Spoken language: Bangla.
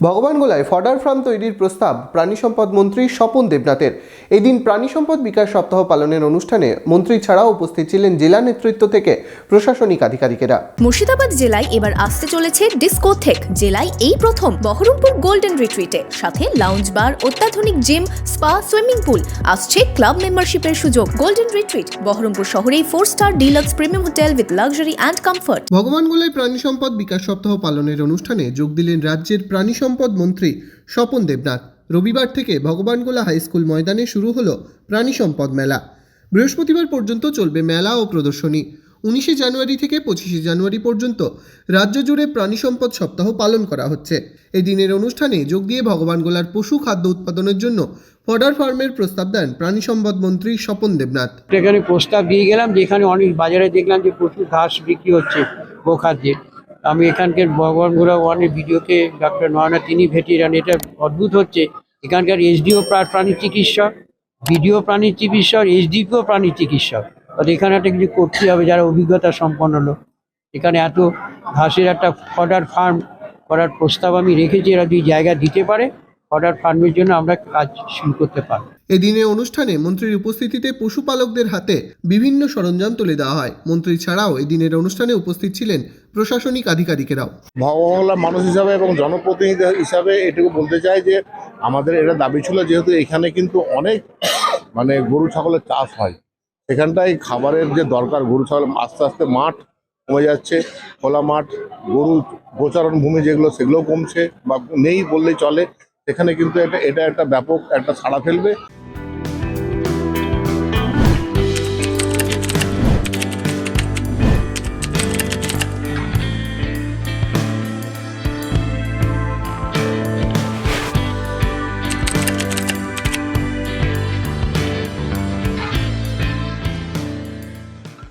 ভগবানগোলায় ফডার ফার্ম তৈরির প্রস্তাব প্রাণী সম্পদ মন্ত্রী স্বপন দেবনাথের। এদিন প্রাণী সম্পদ বিকাশ সপ্তাহ পালনের অনুষ্ঠানে মন্ত্রী ছাড়াও উপস্থিত ছিলেন জেলা নেতৃত্ব থেকে প্রশাসনিক আধিকারিকেরা। মুর্শিদাবাদ জেলায় এবার আসতে চলেছে ডিস্কোথেক জেলায় এই প্রথম বহরমপুর গোল্ডেন রিট্রিটে। সাথে লাউঞ্জ বার অত্যাধুনিক জিম স্পা সুইমিং পুল। আসছে ক্লাব মেম্বারশিপের সুযোগ। গোল্ডেন রিট্রিট বহরমপুর শহরেই four star deluxe premium hotel with luxury and comfort ভগবানগোলায় প্রাণী সম্পদ বিকাশ সপ্তাহ পালনের অনুষ্ঠানে যোগ দিলেন রাজ্যের প্রাণী সম্পদ মন্ত্রী স্বপন দেবনাথ। রবিবার থেকে ভগবানগোলা হাই স্কুল ময়দানে শুরু হলো প্রাণী সম্পদ মেলা। বৃহস্পতিবার পর্যন্ত চলবে মেলা ও প্রদর্শনী। উনিশে জানুয়ারি থেকে পঁচিশে জানুয়ারি পর্যন্ত রাজ্য জুড়ে প্রাণী সম্পদ সপ্তাহ পালন করা হচ্ছে। এই দিনের অনুষ্ঠানে যোগ দিয়ে ভগবানগোলার পশু খাদ্য উৎপাদনের জন্য ফডার ফার্মের প্রস্তাব দেন প্রাণী সম্পদ মন্ত্রী স্বপন দেবনাথ। এখানে প্রস্তাব দিয়ে গেলাম, যেখানে অনেক বাজারে দেখলাম যে প্রচুর ঘাস বিক্রি হচ্ছে গোখাদ্যের আমি এখানকার ভগবানগুলো ওয়ানের ভিডিওকে ডাক্তার নয়না তিনি ভেটিরান এটা অদ্ভুত হচ্ছে। এখানকার এসডিও প্রাণী চিকিৎসক ভিডিও প্রাণী চিকিৎসক এইচডিপিও প্রাণী চিকিৎসক। অর্থাৎ এখানে একটা কিছু করতে হবে যারা অভিজ্ঞতা সম্পন্ন লোক। এখানে এত ঘাসের একটা ফডার ফার্ম করার প্রস্তাব আমি রেখেছি। এরা দুই জায়গা দিতে পারে ফডার ফার্মের জন্য আমরা কাজ শুরু করতে পারব। এদিনে অনুষ্ঠানে মন্ত্রীর উপস্থিতিতে পশুপালকদের হাতে বিভিন্ন সরঞ্জাম তুলে দেওয়া হয়। মন্ত্রী ছাড়াও এদিনের অনুষ্ঠানে উপস্থিত ছিলেন প্রশাসনিক আধিকারিকেরাও। ভগবানলার মানুষ হিসাবে এবং জনপ্রতিনিধি হিসাবে এটুকু বলতে চাই যে আমাদের এটা দাবি ছিল যেহেতু এখানে কিন্তু অনেক মানে গরু ছাগলের চাষ হয়। সেখানটায় খাবারের যে দরকার গরু ছাগল আস্তে আস্তে মাঠ কমে যাচ্ছে। খোলা মাঠ গরু গোচারণ ভূমি যেগুলো সেগুলো কমছে বা নেই বললেই চলে। সেখানে কিন্তু এটা এটা একটা ব্যাপক একটা ছাড়া ফেলবে।